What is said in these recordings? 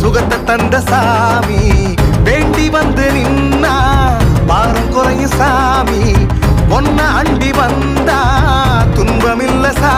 சுகத்தை தந்த சாமி. வேண்டி வந்து நின்னா பாரம் குறையும் சாமி. ஒன்ன அண்டி வந்தா துன்பமில்ல சாமி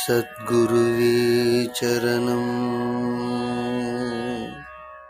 सद्गुरुवे चरणम्